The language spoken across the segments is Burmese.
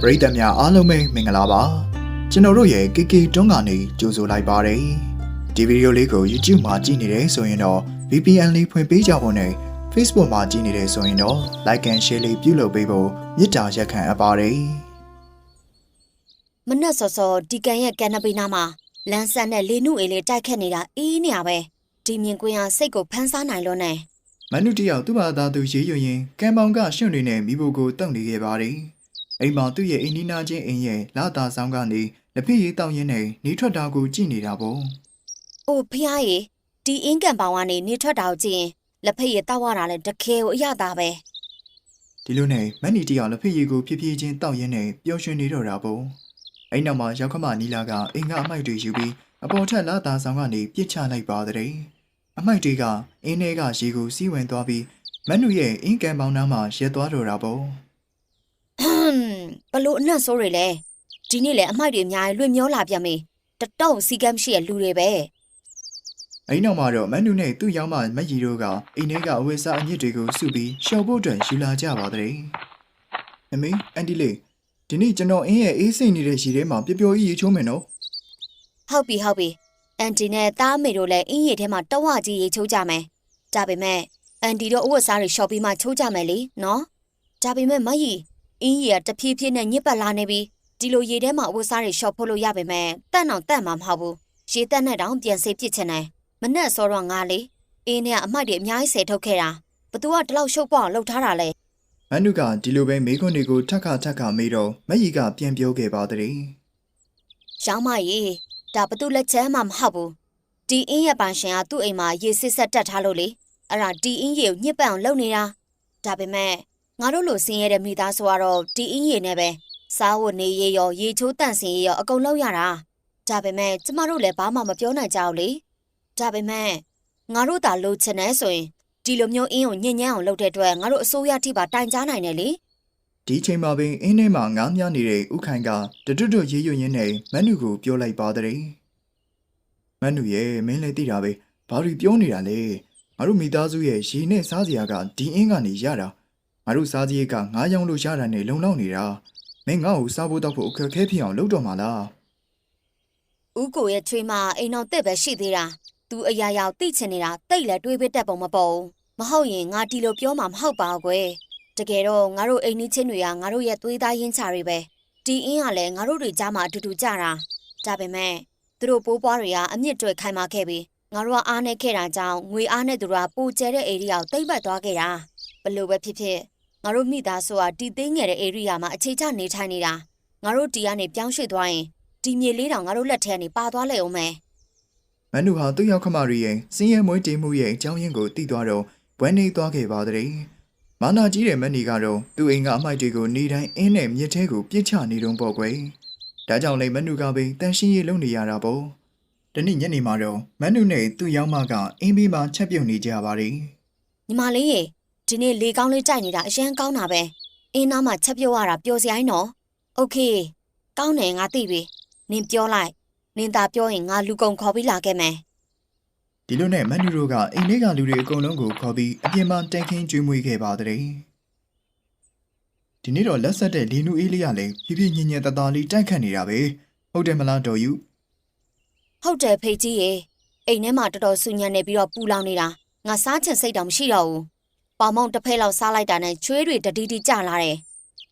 ပရိသတ်များအားလုံးပဲမင်္ဂလာပါကျွန်တော်တို့ရဲ့ KK တွန်းကနေကြိုဆိုလိုက်ပါတယ်ဒီဗီဒီယိုလေးကို YouTube မှာကြည့်နေတယ်ဆိုရင်တော့ VPN လေးဖွင့်ပေးကြဖို့နဲ့ Facebook မှာကြည့်နေတယ်ဆိုရင်တော့ Like and Share လေးပြုလုပ်ပေးဖို့မေတ္တာရက်ခံအပ်ပါတယ်မနှက်စော်စော်ဒီကန်ရဲ့ကန်နပီနာမှာလန်းဆန်းနဲ့လေနုအေးလေးတိုက်ခတ်နေတာအေးနေရပဲဒီမြင်ကွင်းဟာစိတ်ကိုဖန်းစားနိုင်လို့နဲ့မနုတယောက်သူ့ဘာသာသူရေးရွရင်ကံပေါင်ကရှွန့်တွေနဲ့မိဖို့ကိုတုံနေခဲ့ပါတယ် အိမ်မှာသူ့ရဲ့အင်းနီနာချင်းအိမ်ရဲ့လာတာဆောင်ကနေလက်ဖက်ရည်တောင်းရင်းနဲ့နေထွက်တာကိုကြည့်နေတာပေါ့။အိုဖះရေဒီအင်းကန်ပေါင်ကနေနေထွက်တာကိုကြည့်ရင်လက်ဖက်ရည်တောက်ရတာလဲတကယ်ကိုအရသာပဲဒီလိုနဲ့မန်နီတယောက်လက်ဖက်ရည်ကိုဖြည်းဖြည်းချင်းတောက်ရင်းနဲ့ပျော်ရွှင်နေတော့တာပေါ့အဲ့နောက်မှာရောက်ခမနီလာကအင်္ဂါအမိုက်တွေယူပြီးအပေါ်ထက်လာတာဆောင်ကနေပြစ်ချလိုက်ပါတဲ့အမိုက်တွေကအင်းထဲကရေကိုစီးဝင်သွားပြီးမန်နူရဲ့အင်းကန်ပေါင်နားမှာရက်သွားတော့တာပေါ့။ဟွန်း ဘလို့အနှက်ဆိုးတွေလဲဒီနေ့လေအမိုက်တွေအများကြီးလွင့်မျောလာပြန်ပြီတတော့စီကမ်းရှိရဲ့လူတွေပဲအဲ့နောက်မှာတော့မန်နူနဲ့သူ့ယောင်းမမက်ရီတို့ကအိမ်ထဲကအဝတ်စားအညစ်တွေကိုစုပြီးရှော်ဖို့အတွက်ယူလာကြပါတဲ့။အမေအန်တီလေးဒီနေ့ကျွန်တော်အင်းရဲ့အေးစိတ်နေတဲ့ရေထဲမှာပျော်ပျော်ကြီးရေချိုးမယ်နော်ဟုတ်ပြီဟုတ်ပြီအန်တီနဲ့သားမေတို့လည်းအင်းရည်ထဲမှာတဝကြီးရေချိုးကြမယ်ဒါပေမဲ့အန်တီတို့အဝတ်စားတွေရှော့ပြီးမှချိုးကြမယ်လေနော်ဒါပေမဲ့မကြီး အင်းရည်ကတဖြည်းဖြည်းနဲ့ညစ်ပတ်လာနေပြီဒီလိုရေထဲမှာအဝတ်စားတွေရှော့ဖို့လို့ရပေမဲ့တန့်အောင်တန့်မှာမဟုတ်ဘူးရေတက်နဲ့တောင်ပြန်စေးပစ်ချင်တယ်မနဲ့စောတော့ငါလေအင်းနဲ့အမိုက်တွေအများကြီးဆယ်ထုတ်ခဲ့တာဘသူကဒီလောက်ရှုပ်ပေါ့အောင်လှုပ်ထားတာလဲ။မန်နူကဒီလိုပဲမိခွန်းတွေကိုထက်ခါထက်ခါမေးတော့မက်ရီကပြန်ပြောခဲ့ပါတဲ့ရောင်းမကြီးဒါဘသူလက်ချက်မှမဟုတ်ဘူးဒီအင်းရဲ့ပန်ရှင်ကသူ့အိမ်မှာရေစစ်ဆက်တက်ထားလို့လေအဲ့ဒါဒီအင်းရေကိုညှစ်ပတ်အောင်လုပ်နေတာဒါပေမဲ့ ငါတို့လိုဆင်းရဲတဲ့မိသားစုကတော့ဒီအင်းရေနဲ့ပဲစားဝတ်နေရေရောရေချိုးတန့်စင်ရေရောအကုန်လုပ်ရတာဒါပေမဲ့ကျမတို့လည်းဘာမှမပြောနိုင်ကြဘူးလေဒါပေမဲ့ငါတို့သာလိုချင်တယ်ဆိုရင်ဒီလိုမျိုးအင်းကိုညဉ့်ညမ်းအောင်လုပ်တဲ့အတွက်ငါတို့အစိုးရထိပါတိုင်ကြားနိုင်တယ်လေ။ဒီချိန်မှာပင်အင်းထဲမှာငားများနေတဲ့ဥခိုင်ကတတွတ်တွတ်ရေရွရင်းနဲ့မန်နူကိုပြောလိုက်ပါတဲ့။မန်နူရဲ့မင်းလည်းသိတာပဲ။ဘာလို့ပြောနေတာလဲ။ငါတို့မိသားစုရဲ့ရေနဲ့စားစရာကဒီအင်းကနေရတာ။ ငါတို့စားစရိတ်ကငားရောင်လို့ရတာနဲ့လုံလောက်နေတာ။မင်းငါ့ကိုစားဖို့တောက်ဖို့အခက်အခဲဖြစ်အောင်လုပ်တော့မှာလား။ဦးကိုရဲ့ချွေးမအိမ်တော်တက်ပဲရှိသေးတာ။ तू အရာရာသိချင်နေတာတိတ်လဲတွေးပေးတတ်ပုံမပေါ်ဘူး။မဟုတ်ရင်ငါဒီလိုပြောမှာမဟုတ်ပါဘူးကွယ်။တကယ်တော့ငါတို့အိမ်နီးချင်းတွေကငါတို့ရဲ့သွေးသားရင်းချတွေပဲ။ဒီအင်းကလည်းငါတို့တွေကြားမှာအတူတူကြတာ။ဒါပေမဲ့သူတို့ပိုးပွားတွေကအမြင့်တွေခိုင်မာခဲ့ပြီးငါတို့ကအားနေခဲ့တာကြောင့်ငွေအားနဲ့သူတို့ကပိုကျဲတဲ့ဧရိယာကိုတိမ့်ပတ်သွားခဲ့တာ။ဘလို့ပဲဖြစ်ဖြစ် ငါတို့မိသားစုကတီသိငယ်တဲ့ဧရိယာမှာအခြေချနေထိုင်နေတာ။ငါတို့တီကနေပြောင်းရွှေ့သွားရင်ဒီမြေလေးတောင်ငါတို့လက်ထဲကနေပါသွားလေအောင်မယ်မန်နူဟာသူ့ရောက်ခမရီရဲ့စင်းရဲမွေးတေးမှုရဲ့အကြောင်းရင်းကိုသိသွားတော့ဘွဲနေသွားခဲ့ပါတဲ့။မာနာကြီးတဲ့မန်နီကတော့သူ့အိမ်ကအမိုက်တွေကိုနေတိုင်းအင်းနဲ့မြစ်ထဲကိုပြစ်ချနေတုံးပေါ့ကွယ်။ဒါကြောင့်လေမန်နူကပဲတန်ရှင်းရေးလုပ်နေရတာပေါ့။တနေ့ညနေမှာတော့မန်နူနဲ့သူ့ယောက်မကအင်းဘေးမှာချက်ပြုတ်နေကြပါတယ်ညီမလေးရေ ဒီနေ့လေကောင်းလေးကြိုက်နေတာအရင်ကောင်းတာပဲအင်းနားမှာချက်ပြုတ်ရတာပျော်စရာကြီးနော်โอเคကောင်းတယ်ငါသိပြီနင်ပြောလိုက်နင်သာပြောရင်ငါလူကုန်ခေါ်ပြီးလာခဲ့မယ် ။ဒီလိုနဲ့မန်နူတို့ကအိမ်ထဲကလူတွေအကုန်လုံးကိုခေါ်ပြီးအပြင်မှာတန်ခင်းကျွေးမွေးခဲ့ပါတဲ့။ဒီနေ့တော့လက်ဆက်တဲ့လီနူအေးလေးကလည်းဖြည်းဖြည်းညင်ညင်တသားလေးတိုက်ခတ်နေတာပဲ။ဟုတ်တယ်မလားတော်ယူ။ ဟုတ်တယ်ဖေကြီးရေအိမ်ထဲမှာတော်တော်ဆူညံနေပြီးတော့ပူလောင်နေတာငါစားချင်စိတ်တောင်မရှိတော့ဘူး ပေါင်မောင်တစ်ဖက်လောက်စားလိုက်တာနဲ့ချွေးတွေတတိတိကျလာတယ်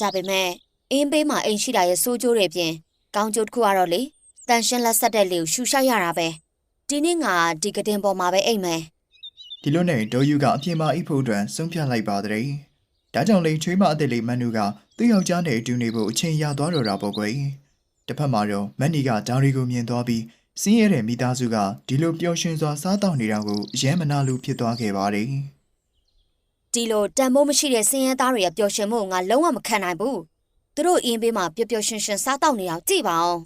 ဒါပေမဲ့အင်းဘေးမှာအိမ်ရှိတာရဲ့စိုးကျိုးတွေပြင်ကောင်းကျိုးတစ်ခုကတော့လေတန်ရှင်းလက်ဆက်တဲ့လေကိုရှူရှိုက်ရတာပဲဒီနေ့ငါဒီကတင်ပေါ်မှာပဲအိမ်မယ်ဒီလိုနဲ့ဒေါ်ယူကအပြင်မှာအိပ်ဖို့အတွက်ဆုံးဖြတ်လိုက်ပါတဲ့။ဒါကြောင့်လေချွေးမအသက်လေးမန်နူကသူ့ယောက်ျားနဲ့အတူနေဖို့အချိန်ရသွားတော့တာပေါ့ကွယ်။တစ်ဖက်မှာတော့မန်နီကဒါရီကိုမြင်သွားပြီးစင်းရဲတဲ့မိသားစုကဒီလိုပျော်ရွှင်စွာစားတောက်နေတာကိုအယမ်းမနာလိုဖြစ်သွားခဲ့ပါတယ် ဒီလိုတန်မိုးမရှိတဲ့စင်းရဲသားတွေရဲ့ပျော်ရွှင်မှုကိုငါလုံးဝမခံနိုင်ဘူးသူတို့အင်းဘေးမှာပျော်ပျော်ရွှင်ရွှင်စားတောက်နေတာကိုကြည့်ပါအောင်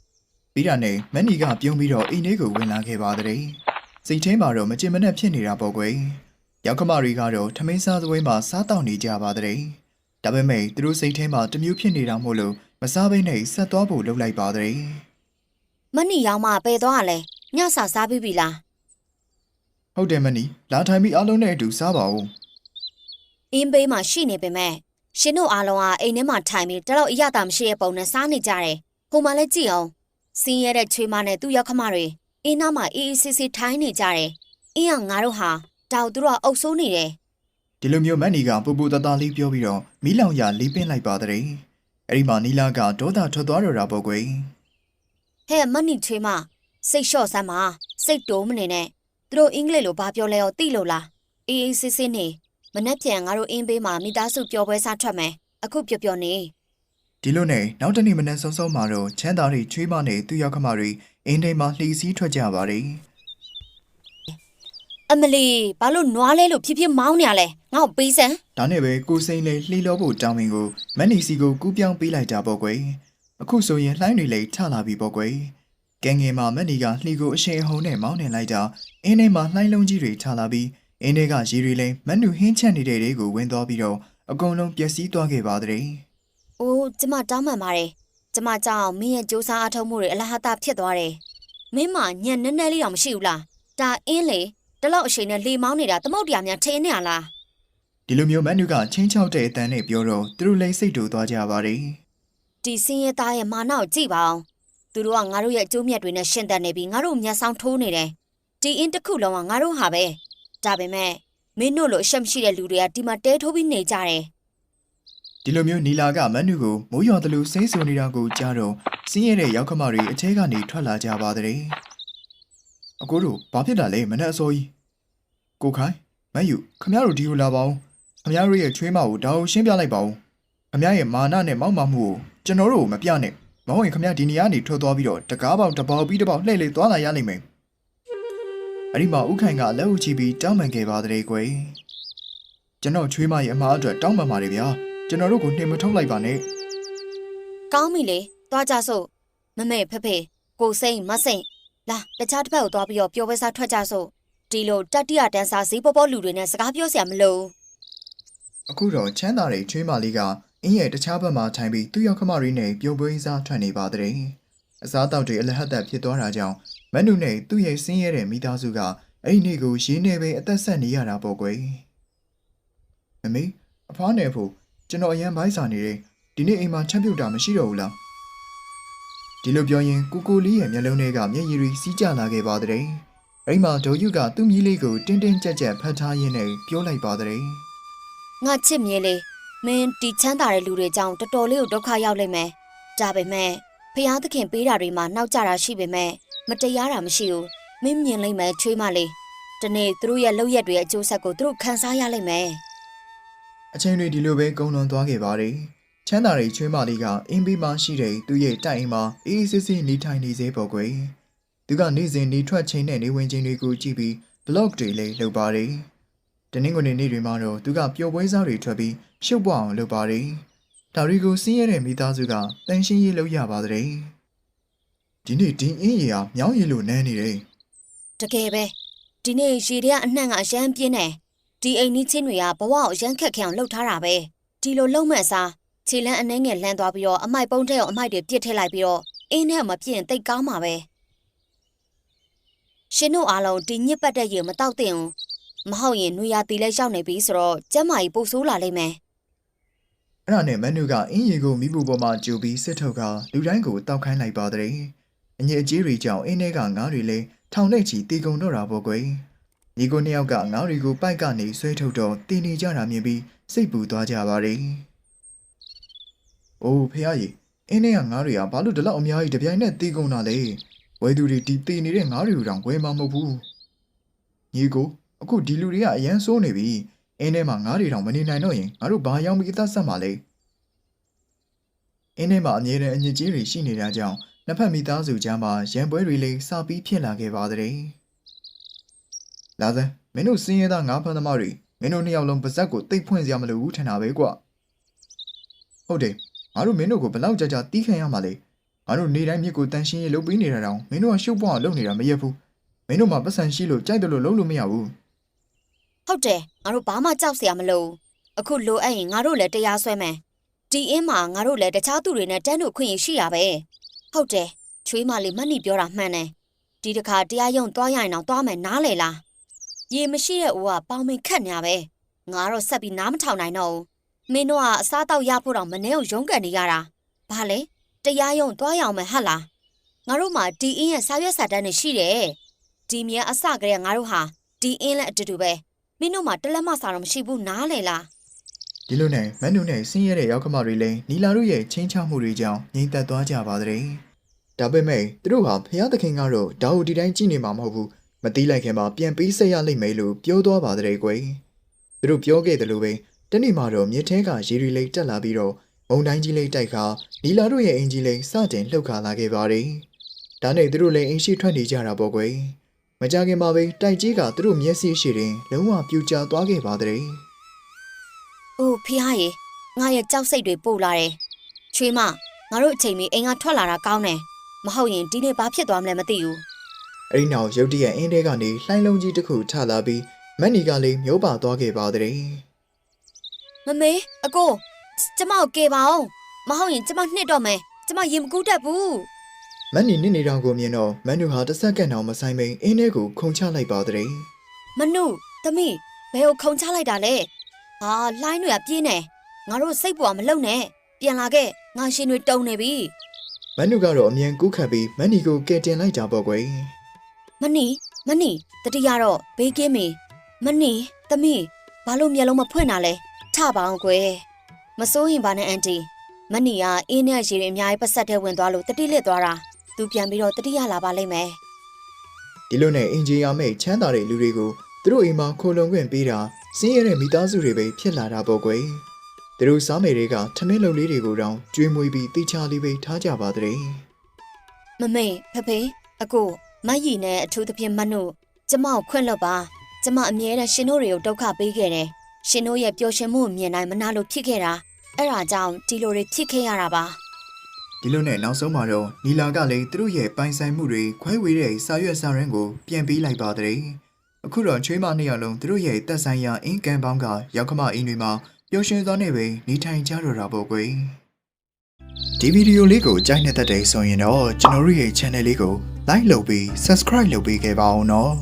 ။ပြီးတာနဲ့မန်နီကပြုံးပြီးတော့အိမ်ထဲကိုဝင်လာခဲ့ပါတဲ့။စိတ်ထဲမှာတော့မကြင်မနဲ့ဖြစ်နေတာပေါ့ကွယ်။ယောက်ျမတွေကတော့ထမင်းစားစပွဲမှာစားတောက်နေကြပါတဲ့။ဒါပေမဲ့သူတို့စိတ်ထဲမှာတမျိုးဖြစ်နေတာမို့လို့မစားဘဲနဲ့ဆက်သွားဖို့လုပ်လိုက်ပါတဲ့။မနီရောင်မပယ်သွားရလဲညစာစားပြီးပြီလားဟုတ်တယ်မနီလာထိုင်ပြီးအားလုံးနဲ့အတူစားပါဦး အင်းဘေးမှာရှိနေပေမဲ့ရှင်တို့အားလုံးကအိမ်ထဲမှာထိုင်ပြီးတလောက်အရသာမရှိတဲ့ပုံနဲ့စားနေကြတယ်ဟိုမှာလည်းကြည့်အောင်စင်းရဲတဲ့ချွေးမနဲ့သူ့ရောက်ခမတွေအင်းနာမှာအေးအေးဆေးဆေးထိုင်နေကြတယ်အင်းကငါတို့ဟာတောက်သူတို့ကအုပ်ဆိုးနေတယ်ဒီလိုမျိုးမန်နီကပူပူတသားလေးပြောပြီးတော့မီးလောင်ရလေးပင်းလိုက်ပါတဲ့အဲ့ဒီမှာနီလာကဒေါသထွက်သွားတော့တာပေါ့ကွယ်ဟဲ့မနီချွေးမစိတ်လျှော့စမ်းပါစိတ်တိုးမနေနဲ့သူတို့အင်္ဂလိပ်လိုဘာပြောလဲရောသိလို့လားအေးအေးဆေးဆေးနေ မနေ့ပြန်ငါတို့အင်းဘေးမှာမိသားစုပျော်ပွဲစားထွက်မယ်အခုပျော်ပျော်နေဒီလိုနဲ့နောက်တနေ့မနက်စောစောမှာတော့ချမ်းသာတွေချွေးမနဲ့သူ့ရောက်ခမတွေအင်းထဲမှာလှီစည်းထွက်ကြပါတယ်အမလီဘာလို့နွားလဲလို့ဖြည်းဖြည်းမောင်းနေရလဲငါ့ကိုပေးစမ်းဒါနဲ့ပဲကိုစိန်လေးလှီလောဖို့တောင်းပင်ကိုမန်နီစီကိုကူးပြောင်းပေးလိုက်တာပေါ့ကွယ်အခုဆိုရင်လှိုင်းတွေလည်းထလာပြီပေါ့ကွယ်ကဲငယ်မှာမန်နီကလှီကိုအရှိန်အဟုန်နဲ့မောင်းနေလိုက်တာအင်းထဲမှာလှိုင်းလုံးကြီးတွေထလာပြီး အင်းထဲကရေတွေလည်းမန်နူဟင်းချက်နေတဲ့တွေကိုဝင်သွားပြီးတော့အကုန်လုံးပျက်စီးသွားခဲ့ပါတဲ့။အိုးကျမတောင်းပန်ပါတယ်။ကျမကြောင့်မင်းရဲ့စူးစမ်းအထောက်မှုတွေအလားအတာဖြစ်သွားတယ်။မင်းမညံ့နဲနဲလေးတော့မရှိဘူးလား။ဒါအင်းလေတလောက်အချိန်နဲ့လေမောင်းနေတာသမုတ်တရားများထင်းနေရလားဒီလိုမျိုးမန်နူကချင်းချောက်တဲ့အတန်းနဲ့ပြောတော့သူတို့လည်းစိတ်တူသွားကြပါတယ်။ဒီစင်းရဲသားရဲ့မာနကိုကြည့်ပါအောင်။သူတို့ကငါတို့ရဲ့အကျိုးမြတ်တွေနဲ့ရှင်းတန်နေပြီးငါတို့မျက်စောင်းထိုးနေတယ်။ဒီအင်းတစ်ခုလုံးကငါတို့ဟာပဲ။ ဒါပေမဲ့မင်းတို့လိုအရှက်မရှိတဲ့လူတွေကဒီမှာတဲထိုးပြီးနေကြတယ်ဒီလိုမျိုးနီလာကမန်နူကိုမိုးရွာသလိုစိမ့်ဆူနေတာကိုကြားတော့စင်းရတဲ့ရောက်ခမတွေအထဲကနေထွက်လာကြပါတဲ့အကိုတို့ဘာဖြစ်တာလဲမနဲ့အစောကြီးကိုခိုင်မန်ယူခမရတို့ဒီကိုလာပါဦးခမရတို့ရဲ့ချွေးမကိုဒါကိုရှင်းပြလိုက်ပါဦးခမရရဲ့မာနနဲ့မောက်မာမှုကိုကျွန်တော်တို့ကိုမပြနဲ့မဟုတ်ရင်ခမရဒီနေရာကနေထွက်သွားပြီးတော့တကားပေါက်တပေါက်ပြီးတပေါက်လှည့်လေသွားလာရလိမ့်မယ် အဲ့ဒီမှာဥခိုင်ကလက်ဦးချီပြီးတောင်းပန်ခဲ့ပါတဲ့ကွယ်ကျွန်တော်ချွေးမရဲ့အမားအတွက်တောင်းပန်ပါတယ်ဗျာကျွန်တော်တို့ကိုနှင်မထုတ်လိုက်ပါနဲ့။ကောင်းပြီလေ။သွားကြစို့။မမေဖဖေကိုစိမ့်မစိမ့်လာတခြားတစ်ဖက်ကိုသွားပြီးတော့ပျော်ပွဲစားထွက်ကြစို့။ဒီလိုတတိယတန်းစားဈေးပေါ်ပေါ်လူတွေနဲ့စကားပြောစရာမလိုဘူးအခုတော့ချမ်းသာတဲ့ချွေးမလေးကအင်းရဲ့တခြားဘက်မှာထိုင်ပြီးသူ့ရောက်ခမရီနဲ့ပြုံးပွေးစားထွက်နေပါတဲ့အစားတောက်တွေအလဟတ်သက်ဖြစ်သွားတာကြောင့် မန်နူနဲ့သူ့ရဲ့ဆင်းရဲတဲ့မိသားစုကအဲ့ဒီနေ့ကိုရင်းနေပဲအသက်ဆက်နေရတာပေါ့ကွယ်မမေအဖွားနဲ့ဖို့ကျွန်တော်အရန်ဘိုင်းစာနေတယ်ဒီနေ့အိမ်မှာချက်ပြုတ်တာမရှိတော့ဘူးလားဒီလိုပြောရင်ကိုကိုလေးရဲ့မျက်လုံးထဲကမျက်ရည်တွေစီးကျလာခဲ့ပါတဲ့အဲ့မှာဒေါ်ယူကသူ့မြီးလေးကိုတင်းတင်းကြပ်ကြပ်ဖတ်ထားရင်းနဲ့ပြောလိုက်ပါတဲ့။ငါချစ်မြေလေးမင်းတီချမ်းသာတဲ့လူတွေကြောင့်တော်တော်လေးကိုဒုက္ခရောက်လိမ့်မယ်။ဒါပေမဲ့ဖျားသခင်ပေးတာတွေမှာနောက်ကျတာရှိပေမဲ့ မတရားတာမရှိဘူး။မင်းမြင်လိမ့်မယ်ချွေးမလေး။ဒီနေ့သူတို့ရဲ့လောက်ရက်တွေရဲ့အကျိုးဆက်ကိုသူတို့ခံစားရလိမ့်မယ်။အချိန်တွေဒီလိုပဲကုန်းလွန်သွားခဲ့ပါတယ်။ချမ်းသာတဲ့ချွေးမလေးကအင်းဘေးမှာရှိတဲ့သူ့ရဲ့တိုက်အိမ်မှာအေးအေးဆေးဆေးနေထိုင်နေစေပေါ့ကွယ်။သူကနေ့စဉ်နေထွက်ချိန်နဲ့နေဝင်ချိန်တွေကိုကြည့်ပြီး blog တွေလည်းလုပ်ပါတယ်။တနင်္ဂနွေနေ့တွေမှာတော့သူကပျော်ပွဲစားတွေထွက်ပြီးရှုပ်ပွားအောင်လုပ်ပါတယ်။ဒါတွေကိုစင်းရဲတဲ့မိသားစုကတန်ရှင်းရေးလုပ်ရပါတဲ့။ ဒီနေ့ဒီအင်းရီဟာမြောင်းရီလိုနန်းနေတယ်တကယ်ပဲဒီနေ့ရေထဲကအနှံ့ကအရန်ပြင်းတယ်ဒီအိမ်နီးချင်းတွေကဘဝကိုအရန်ခက်ခဲအောင်လှုပ်ထားတာပဲဒီလိုလုံးမဲ့အစားခြေလန်းအနှဲငယ်လှမ်းသွားပြီးတော့အမိုက်ပုံးထဲကိုအမိုက်တွေပြစ်ထည့်လိုက်ပြီးတော့အင်းထဲမှာပြင်းတိတ်ကောင်းမှာပဲရှင်တို့အားလုံးဒီညစ်ပတ်တဲ့ရေမတောက်သင့်ဘူးမဟုတ်ရင်နွေရာသီလဲရောက်နေပြီဆိုတော့ကျမ်းမာကြီးပိုဆိုးလာလိမ့်မယ်။အဲ့ဒါနဲ့မန်နူကအင်းရီကိုမိဖို့ပေါ်မှာကြိုပြီးစစ်ထုတ်ကလူတိုင်းကိုတောက်ခိုင်းလိုက်ပါတဲ့။ အငြိအကျေးတွေကြောင့်အင်းထဲကငါးတွေလည်းထောင်နဲ့ချီတီကုံတော့တာပေါ့ကွယ်။ညီကိုနှစ်ယောက်ကငါးတွေကိုပိုက်ကနေဆွဲထုတ်တော့တင်းနေကြတာမြင်ပြီးစိတ်ပူသွားကြပါတယ်။အိုးဖះကြီးအင်းထဲကငါးတွေကဘာလို့ဒီလောက်အများကြီးတပြိုင်နက်တီကုံတာလဲ။ဝဲသူတွေဒီတီနေတဲ့ငါးတွေကိုတောင်ဝဲမှာမဟုတ်ဘူး။ညီကိုအခုဒီလူတွေကအရန်ဆိုးနေပြီ။အင်းထဲမှာငါးတွေတောင်မနေနိုင်တော့ရင်ငါတို့ဘာရောက်ပြီးအသက်ဆက်မှာလဲ။အင်းထဲမှာအမြဲတမ်းအညစ်အကြေးတွေရှိနေတာကြောင့် နှစ်ဖက်မိသားစုကြားမှာရံပွဲတွေလည်းစပြီးဖြစ်လာခဲ့ပါတဲ့။လာစမ်းမင်းတို့စင်းရဲသားငါးဖမ်းသမားတွေမင်းတို့နှစ်ယောက်လုံးပါဇက်ကိုတိတ်ဖွင့်စရာမလိုဘူးထင်တာပဲကွ။ဟုတ်တယ်ငါတို့မင်းတို့ကိုဘလောက်ကြာကြာတီးခံရမှာလဲ။ငါတို့နေတိုင်းမြစ်ကိုတန်ရှင်းရေးလုပ်ပြီးနေတာတောင်မင်းတို့ကရှုပ်ပွားအောင်လုပ်နေတာမရက်ဘူး။မင်းတို့မှပတ်စံရှိလို့ကြိုက်တယ်လို့လုပ်လို့မရဘူးဟုတ်တယ်ငါတို့ဘာမှကြောက်စရာမလိုဘူးအခုလိုအပ်ရင်ငါတို့လည်းတရားစွဲမယ်ဒီအင်းမှာငါတို့လည်းတခြားသူတွေနဲ့တန်းတို့ခွင့်ရရှိရပဲ ဟုတ်တယ်ချွေးမလေးမတ်နီပြောတာမှန်တယ်ဒီတစ်ခါတရားရုံသွားရရင်တော့သွားမယ်နားလေလားရေမရှိတဲ့အိုးကပေါင်မင်ခတ်နေရပဲငါတော့ဆက်ပြီးနားမထောင်နိုင်တော့ဘူးမင်းတို့ကအစားတောက်ရဖို့တော့မနှဲကိုရုန်းကန်နေရတာဘာလဲတရားရုံသွားရအောင်မယ်ဟတ်လားငါတို့မှာဒီအင်းရဲ့စာရွက်စာတမ်းတွေရှိတယ်ဒီမြဲအစကတည်းကငါတို့ဟာဒီအင်းနဲ့အတူတူပဲမင်းတို့မှာတလက်မစာတော့မရှိဘူးနားလေလား ဒီလိုနဲ့မန်နူနဲ့ဆင်းရဲတဲ့ရောက်ခမတွေလည်းနီလာတို့ရဲ့ချင်းချောက်မှုတွေကြောင့်ငြိမ်သက်သွားကြပါတဲ့ဒါပေမဲ့သူတို့ဟာဖျားသခင်ကတော့ဒါကိုဒီတိုင်းကြည့်နေမှာမဟုတ်ဘူးမတီးလိုက်ခင်မှာပြန်ပြီးဆက်ရလိမ့်မယ်လို့ပြောသွားပါတဲ့ကွယ်သူတို့ပြောခဲ့တယ်လို့ပဲတနေ့မှတော့မြစ်ထဲကရေရီလေးတက်လာပြီးတော့မုန်တိုင်းကြီးလေးတိုက်ခါနီလာတို့ရဲ့အင်ကြီးလေးစတင်လှုပ်ခါလာခဲ့ပါတယ်ဒါနဲ့သူတို့လည်းအင်ရှိထွက်နေကြတာပေါ့ကွယ်မကြခင်မှာပဲတိုက်ကြီးကသူတို့မျက်စိရှိတင်လုံးဝပြူကျသွားခဲ့ပါတဲ့။ အိုးဖះရေငါရဲ့ကြောက်စိတ်တွေပို့လာတယ်။ချွေးမငါတို့အချိန်မီအိမ်ကထွက်လာတာကောင်းတယ်။မဟုတ်ရင်ဒီနေ့ဘာဖြစ်သွားမလဲမသိဘူးအဲ့ဒီနောက်ရုတ်တရက်အင်းထဲကနေလှိုင်းလုံးကြီးတစ်ခုထလာပြီးမက်နီကလေးမျိုးပါသွားခဲ့ပါတဲ့။မမေအကိုကျမကိုကယ်ပါအောင်။မဟုတ်ရင်ကျမနှစ်တော့မယ်။ကျမရင်မကူးတတ်ဘူးမက်နီနစ်နေတောင်ကိုမြင်တော့မန်နူဟာတစ်စက္ကန့်တောင်မဆိုင်မိန်အင်းထဲကိုခုန်ချလိုက်ပါတဲ့။မနုသမီးဘယ်ကိုခုံချလိုက်တာလဲ။ ဟာလှိုင်းတွေကပြင်းနေ။ငါတို့စိတ်ပေါ်မလုံနဲ့။ပြန်လာခဲ့ငါရှင်တွေတုံနေပြီမန်နူကတော့အမြန်ကူးခတ်ပြီးမက်နီကိုကယ်တင်လိုက်ကြပေါ့ကွယ်။မနီမနီတတိယတော့ဘေးကင်းမီမနီသမီးဘာလို့မျက်လုံးမဖွင့်တာလဲ။ထပါအောင်ကွယ်။မစိုးရင်ပါနဲ့အန်တီမနီကအင်းနဲ့ရေတွေအများကြီးပတ်ဆက်ထဲဝင်သွားလို့တတိလစ်သွားတာ။သူပြန်ပြီးတော့တတိယလာပါလိမ့်မယ်။ဒီလိုနဲ့အင်ဂျီယာမဲ့ချမ်းသာတဲ့လူတွေကိုသူတို့အိမ်မှာခိုလုံခွင့်ပေးတာ စင်းရဲတဲ့မိသားစုတွေပဲဖြစ်လာတာပေါ့ကွယ်သူတို့စားမယ်တွေကထမင်းလုံလေးတွေကိုတောင်ကျွေးမွေးပြီးတိချာလေးပဲထားကြပါတဲ့မမေဖဖေအကိုမတ်ရီနဲ့အထူးသဖြင့်မနုကျမကိုခွင့်လွတ်ပါကျမအမြဲတမ်းရှင်တို့တွေကိုဒုက္ခပေးခဲ့တယ်ရှင်တို့ရဲ့ပျော်ရွှင်မှုကိုမြင်တိုင်းမနာလို့ဖြစ်ခဲ့တာအဲ့ဒါကြောင့်ဒီလိုတွေဖြစ်ခဲ့ရတာပါဒီလိုနဲ့နောက်ဆုံးမှာတော့နီလာကလည်းသူတို့ရဲ့ပိုင်ဆိုင်မှုတွေခွဲဝေတဲ့စာရွက်စာရင်းကိုပြန်ပေးလိုက်ပါတဲ့ အခုတော့ချွေးမနှစ်ယောက်လုံးသူတို့ရဲ့တက်ဆိုင်ရာအင်ကန်ပေါင်းကရောက်ခမအင်းတွေမှာပျော်ရွှင်စွာနဲ့ပဲနေထိုင်ကြတော့တာပေါ့ကွယ်ဒီဗီဒီယိုလေးကိုကြိုက်နေတဲ့တဲ့ဆိုရင်တော့ကျွန်တော်တို့ရဲ့ channel လေးကို like လုပ်ပြီး subscribe လုပ်ပေးခဲ့ပါဦးနော်